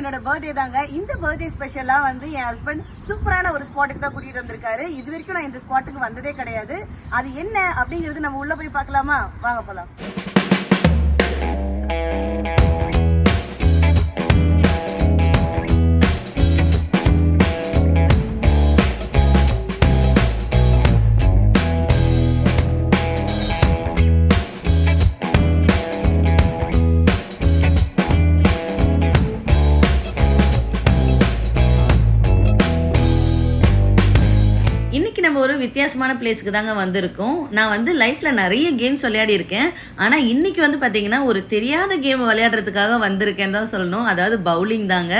என்னோட பர்த்டே தாங்க. இந்த பர்த்டே ஸ்பெஷலாக வந்து என் ஹஸ்பண்ட் சூப்பரான ஒரு ஸ்பாட்டுக்கு தான் கூட்டிட்டு வந்திருக்காரு. இது வரைக்கும் நான் இந்த ஸ்பாட்டுக்கு வந்ததே கிடையாது. அது என்ன அப்படிங்கிறது நம்ம உள்ள போய் பார்க்கலாமா? வாங்க போலாம். ஒரு வித்தியாசமான பிளேஸுக்கு தாங்க வந்திருக்கோம். நான் வந்து லைஃப்பில் நிறைய கேம்ஸ் விளையாடி இருக்கேன் ஆனால் இன்றைக்கி வந்து பார்த்திங்கன்னா ஒரு தெரியாத கேம் விளையாடுறதுக்காக வந்திருக்கேன்னு தான் சொல்லணும். அதாவது பவுலிங் தாங்க.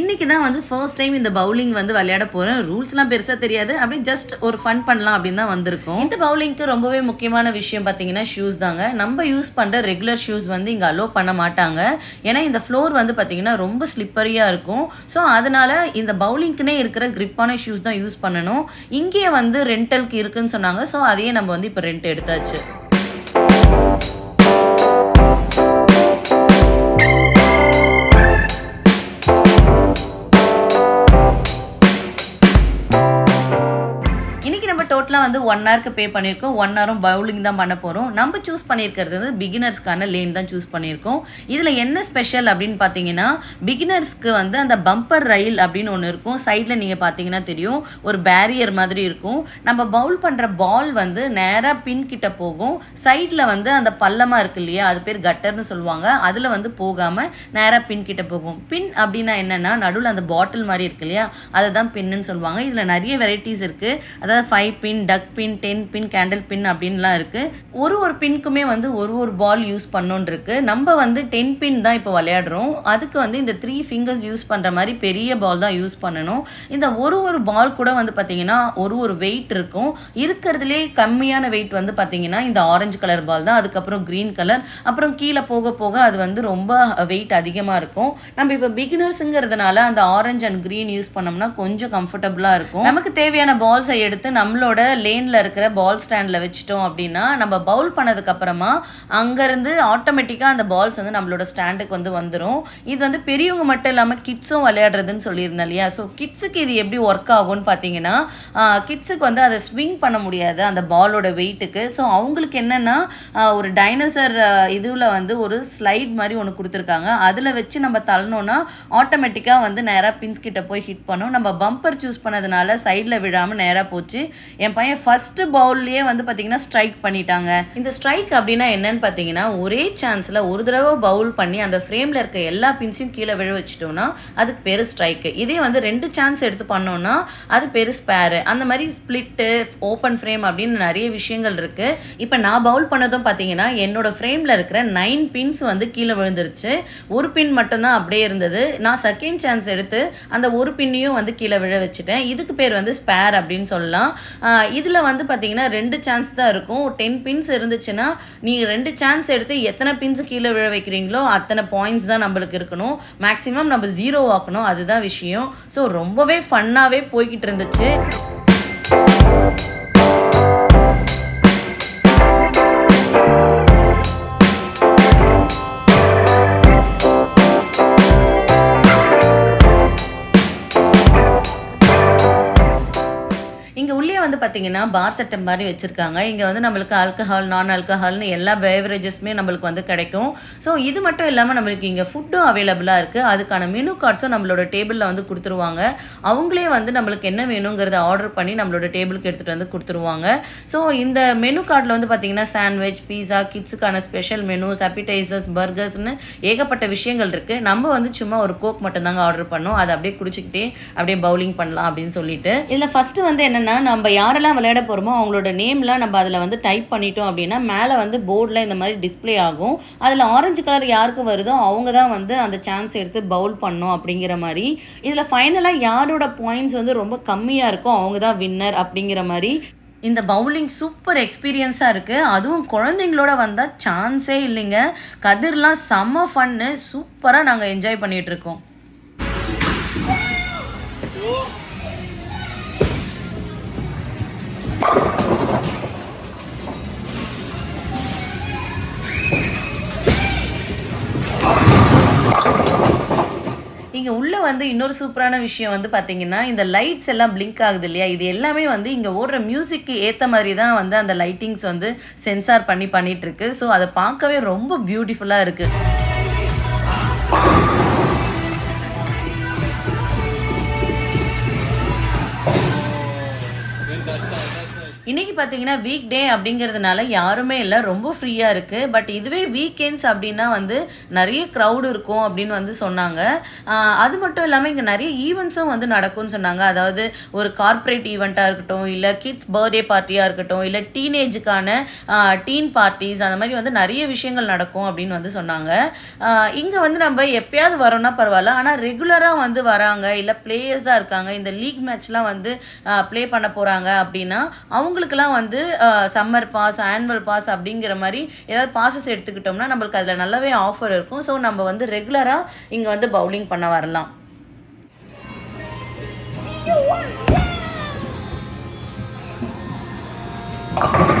இன்னைக்கு தான் வந்து ஃபர்ஸ்ட் டைம் இந்த பவுலிங் வந்து விளையாட போகிறேன் ரூல்ஸ்லாம் பெருசாக தெரியாது. அப்படியே ஜஸ்ட் ஒரு ஃபன் பண்ணலாம் அப்படின்னு தான் வந்திருக்கோம். இந்த பவுலிங்க்கு ரொம்பவே முக்கியமான விஷயம் பார்த்தீங்கன்னா ஷூஸ் தாங்க. நம்ம யூஸ் பண்ணுற ரெகுலர் ஷூஸ் வந்து இங்கே அலோவ் பண்ண மாட்டாங்க. ஏன்னா இந்த ஃப்ளோர் வந்து பார்த்தீங்கன்னா ரொம்ப ஸ்லிப்பரியாக இருக்கும். ஸோ அதனால் இந்த பவுலிங்க்குனே இருக்கிற கிரிப்பான ஷூஸ் தான் யூஸ் பண்ணணும். இங்கேயே வந்து வந்து ரெண்டலுக்கு இருக்குன்னு சொன்னாங்க. ஸோ அதையே நம்ம வந்து இப்போ ரெண்ட் எடுத்தாச்சு. வந்து ஒன் ஹவருக்கு பே பண்ணியிருக்கோம். ஒன் ஹவரும் பவுலிங் தான் பண்ண போகிறோம் நம்ம சூஸ் பண்ணியிருக்கிறது வந்து பிகினர்ஸ்க்கான லேன் தான் சூஸ் பண்ணியிருக்கோம். இதில் என்ன ஸ்பெஷல் அப்படின்னு பார்த்தீங்கன்னா பிகினர்ஸ்க்கு வந்து அந்த பம்பர் ரயில் அப்படின்னு ஒன்று இருக்கும். சைடில் நீங்கள் பார்த்தீங்கன்னா தெரியும். ஒரு பேரியர் மாதிரி இருக்கும். நம்ம பவுல் பண்ணுற பால் வந்து நேராக பின் கிட்ட போகும். சைடில் வந்து அந்த பள்ளமாக இருக்கு இல்லையா? அது பேர் கட்டர்னு சொல்லுவாங்க. அதில் வந்து போகாமல் நேராக பின் கிட்ட போகும். பின் அப்படின்னா என்னென்னா நடுவில் அந்த பாட்டில் மாதிரி இருக்கு இல்லையா? அதை தான் பின்னு சொல்லுவாங்க. இதில் நிறைய வெரைட்டிஸ் இருக்குது அதாவது five pin duck pin ten pin candle pin அப்படின்லாம் இருக்குது ஒரு ஒரு பின்க்குமே வந்து ஒரு ஒரு பால் யூஸ் பண்ணோன்னு இருக்கு. நம்ம வந்து டென் பின் தான் இப்போ விளையாடுறோம். அதுக்கு வந்து இந்த த்ரீ ஃபிங்கர்ஸ் யூஸ் பண்ணுற மாதிரி பெரிய பால் தான் யூஸ் பண்ணணும். இந்த ஒரு ஒரு பால் கூட வந்து பார்த்தீங்கன்னா ஒரு ஒரு வெயிட் இருக்கும். இருக்கிறதுலே கம்மியான வெயிட் வந்து பார்த்தீங்கன்னா இந்த ஆரஞ்சு கலர் பால் தான். அதுக்கப்புறம் க்ரீன் கலர் அப்புறம் கீழே போக போக அது வந்து ரொம்ப வெயிட் அதிகமாக இருக்கும். நம்ம இப்போ பிகினர்ஸுங்கிறதுனால அந்த ஆரஞ்சு அண்ட் க்ரீன் யூஸ் பண்ணோம்னா கொஞ்சம் கம்ஃபர்டபுளாக இருக்கும். நமக்கு தேவையான பால்ஸை எடுத்து நம்மளோட லே லேனில் இருக்கிற பால் ஸ்டாண்டில் வச்சுட்டோம் அப்படின்னா நம்ம பவுல் பண்ணதுக்கப்புறமா அங்கேருந்து ஆட்டோமேட்டிக்காக அந்த பால்ஸ் வந்து நம்மளோட ஸ்டாண்டுக்கு வந்து வந்துடும் இது வந்து பெரியவங்க மட்டும் இல்லாமல் கிட்ஸும் விளையாடுறதுன்னு சொல்லியிருந்தேன் இல்லையா? ஸோ கிட்ஸுக்கு இது எப்படி ஒர்க் ஆகும்னு பார்த்தீங்கன்னா கிட்ஸுக்கு வந்து அதை ஸ்விங் பண்ண முடியாது அந்த பாலோட வெயிட்டுக்கு ஸோ அவங்களுக்கு என்னென்னா ஒரு டைனோசர் இதுவில் வந்து ஒரு ஸ்லைட் மாதிரி ஒன்று கொடுத்துருக்காங்க. அதில் வச்சு நம்ம தள்ளனோன்னா ஆட்டோமேட்டிக்காக வந்து நேராக பின்ஸ் கிட்ட போய் ஹிட் பண்ணும். நம்ம பம்பர் சூஸ் பண்ணதுனால சைடில் விழாமல் நேராக போச்சு. என் பையன் ஃபர்ஸ்ட் பவுல்லையே வந்து பார்த்தீங்கன்னா ஸ்ட்ரைக் பண்ணிட்டாங்க. இந்த ஸ்ட்ரைக் அப்படின்னா என்னன்னு பார்த்தீங்கன்னா ஒரே சான்ஸில் ஒரு தடவை பவுல் பண்ணி அந்த ஃப்ரேமில் இருக்க எல்லா பின்ஸையும் கீழே விழ வச்சிட்டோம்னா அதுக்கு பேர் ஸ்ட்ரைக்கு இதே வந்து ரெண்டு சான்ஸ் எடுத்து பண்ணோம்னா அது பேர் ஸ்பேரு அந்த மாதிரி ஸ்ப்ளிட்டு ஓப்பன் ஃப்ரேம் அப்படின்னு நிறைய விஷயங்கள் இருக்குது இப்போ நான் பவுல் பண்ணதும் பார்த்தீங்கன்னா என்னோட ஃப்ரேமில் இருக்கிற நைன் பின்ஸ் வந்து கீழே விழுந்துருச்சு. ஒரு பின் மட்டும்தான் அப்படியே இருந்தது. நான் செகண்ட் சான்ஸ் எடுத்து அந்த ஒரு பின்னையும் வந்து கீழே விழ வச்சுட்டேன். இதுக்கு பேர் வந்து ஸ்பேர் அப்படின்னு சொல்லலாம். இது இதில் வந்து பார்த்தீங்கன்னா ரெண்டு சான்ஸ் தான் இருக்கும். டென் பின்ஸ் இருந்துச்சுன்னா நீங்கள் ரெண்டு சான்ஸ் எடுத்து எத்தனை பின்ஸ் கீழே விழ வைக்கிறீங்களோ அத்தனை பாயிண்ட்ஸ் தான் நம்மளுக்கு இருக்கணும். மேக்ஸிமம் நம்ம ஜீரோ ஆக்கணும். அதுதான் விஷயம். ஸோ ரொம்பவே ஃபன்னாகவே போய்கிட்டு இருந்துச்சு. வந்து பார்த்தீங்கன்னா பார் செட்டப் மாதிரி வச்சுருக்காங்க. இங்கே வந்து நம்மளுக்கு ஆல்கஹால் நான் ஆல்கஹால்னு எல்லா பேவரேஜஸ்மே நம்மளுக்கு வந்து கிடைக்கும். ஸோ இது மட்டும் இல்லாமல் நம்மளுக்கு இங்கே ஃபுட்டும் அவைலபிளாக இருக்குது அதுக்கான மெனு கார்ட்ஸும் நம்மளோட டேபிளில் வந்து கொடுத்துருவாங்க. அவங்களே வந்து நம்மளுக்கு என்ன வேணுங்கிறத ஆர்டர் பண்ணி நம்மளோட டேபிளுக்கு எடுத்துகிட்டு வந்து கொடுத்துருவாங்க. ஸோ இந்த மெனு கார்டில் வந்து பார்த்தீங்கன்னா சாண்ட்விச் பீஸா கிட்ஸுக்கான ஸ்பெஷல் மெனூஸ் அப்பிடைசர்ஸ் பர்கர்ஸ்னு ஏகப்பட்ட விஷயங்கள் இருக்குது நம்ம வந்து சும்மா ஒரு கோக் மட்டும்தாங்க ஆர்டர் பண்ணோம். அதை அப்படியே குடிச்சிக்கிட்டே அப்படியே பவுலிங் பண்ணலாம் அப்படின்னு சொல்லிட்டு. இதில் ஃபஸ்ட்டு வந்து என்னென்னா நம்ம யாரெல்லாம் விளையாட போகிறோமோ அவங்களோட நேம்லாம் நம்ம அதில் வந்து டைப் பண்ணிட்டோம் அப்படின்னா மேலே வந்து போர்டில் இந்த மாதிரி டிஸ்ப்ளே ஆகும். அதில் ஆரஞ்சு கலர் யாருக்கு வருதோ அவங்க தான் வந்து அந்த சான்ஸ் எடுத்து பவுல் பண்ணும் அப்படிங்கிற மாதிரி. இதில் ஃபைனலாக யாரோட பாயிண்ட்ஸ் வந்து ரொம்ப கம்மியாக இருக்கோ அவங்க தான் வின்னர் அப்படிங்கிற மாதிரி. இந்த பவுலிங் சூப்பர் எக்ஸ்பீரியன்ஸாக இருக்குது அதுவும் குழந்தைங்களோட வந்தால் சான்ஸே இல்லைங்க. கதிர்லாம் செம்ம ஃபன்னு சூப்பராக நாங்கள் என்ஜாய் பண்ணிகிட்ருக்கோம் இங்கே உள்ளே வந்து இன்னொரு சூப்பரான விஷயம் வந்து பார்த்தீங்கன்னா இந்த லைட்ஸ் எல்லாம் பிளிங்க் ஆகுது இல்லையா? இது எல்லாமே வந்து இங்கே ஓடுற மியூசிக்கு ஏற்ற மாதிரி தான் வந்து அந்த லைட்டிங்ஸ் வந்து சென்சார் பண்ணி பண்ணிகிட்ருக்கு ஸோ அதை பார்க்கவே ரொம்ப பியூட்டிஃபுல்லாக இருக்குது இன்றைக்கி பார்த்தீங்கன்னா வீக் டே அப்படிங்கிறதுனால யாருமே இல்லை ரொம்ப ஃப்ரீயாக இருக்குது பட் இதுவே வீக்கெண்ட்ஸ் அப்படின்னா வந்து நிறைய க்ரௌடு இருக்கும் அப்படின்னு வந்து சொன்னாங்க. அது மட்டும் இல்லாமல் இங்கே நிறைய ஈவெண்ட்ஸும் வந்து நடக்கும்னு சொன்னாங்க. அதாவது ஒரு கார்ப்பரேட் ஈவெண்ட்டாக இருக்கட்டும் இல்லை கிட்ஸ் பர்த்டே பார்ட்டியாக இருக்கட்டும் இல்லை டீனேஜுக்கான டீன் பார்ட்டிஸ் அந்த மாதிரி வந்து நிறைய விஷயங்கள் நடக்கும் அப்படின்னு வந்து சொன்னாங்க. இங்கே வந்து நம்ம எப்பயாவது வரோம்னா பரவாயில்ல. ஆனால் ரெகுலராக வந்து வராங்க இல்லை பிளேயர்ஸாக இருக்காங்க இந்த லீக் மேட்ச்லாம் வந்து ப்ளே பண்ண போகிறாங்க அப்படின்னா அவங்க அவங்களுக்குலாம் வந்து சம்மர் பாஸ் ஆனுவல் பாஸ் அப்படிங்கிற மாதிரி ஏதாவது பாசஸ் எடுத்துக்கிட்டோம்னா நம்மளுக்கு அதில் நல்லாவே ஆஃபர் இருக்கும். ஸோ நம்ம வந்து ரெகுலராக இங்கே வந்து பவுலிங் பண்ண வரலாம். You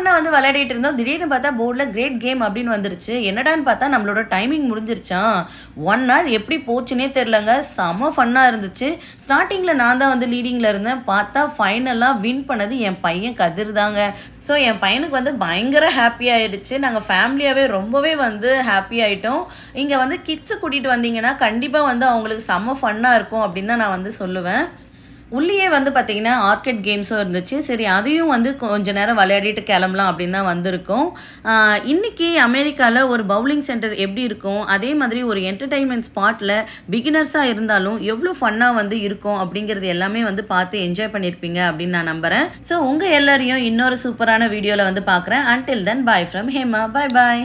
ஃபன்னாக வந்து விளையாடிட்டு இருந்தோம். திடீர்னு பார்த்தா போர்டில் கிரேட் கேம் அப்படின்னு வந்துருச்சு. என்னடான்னு பார்த்தா நம்மளோட டைமிங் முடிஞ்சிருச்சான் ஒன் ஹவர் எப்படி போச்சுன்னே தெரிலங்க செம ஃபன்னாக இருந்துச்சு. ஸ்டார்டிங்கில் நான் தான் வந்து லீடிங்கில் இருந்தேன். பார்த்தா ஃபைனலாக வின் பண்ணது என் பையன் கதிர் தாங்க. ஸோ என் பையனுக்கு வந்து பயங்கர ஹாப்பி ஆகிடுச்சு நாங்கள் ஃபேமிலியாகவே ரொம்பவே வந்து ஹாப்பி ஆகிட்டோம் இங்கே வந்து கிட்ஸு கூட்டிகிட்டு வந்தீங்கன்னா கண்டிப்பாக வந்து அவங்களுக்கு செம ஃபன்னாக இருக்கும் அப்படின்னு தான் நான் வந்து சொல்லுவேன். உள்ளேயே வந்து பார்த்தீங்கன்னா ஆர்கெட் கேம்ஸும் இருந்துச்சு. சரி அதையும் வந்து கொஞ்ச நேரம் விளையாடிட்டு கிளம்பலாம் அப்படின்னு தான் வந்திருக்கோம். இன்றைக்கி அமெரிக்காவில் ஒரு பவுலிங் சென்டர் எப்படி இருக்கும்? அதே மாதிரி ஒரு என்டர்டைன்மெண்ட் ஸ்பாட்டில் பிகினர்ஸாக இருந்தாலும் எவ்வளோ ஃபன்னாக வந்து இருக்கும் அப்படிங்கிறது எல்லாமே வந்து பார்த்து என்ஜாய் பண்ணியிருப்பீங்க அப்படின்னு நான் நம்புகிறேன் ஸோ உங்கள் எல்லாரையும் இன்னொரு சூப்பரான வீடியோவில் வந்து பார்க்குறேன். Until then bye from Hema bye bye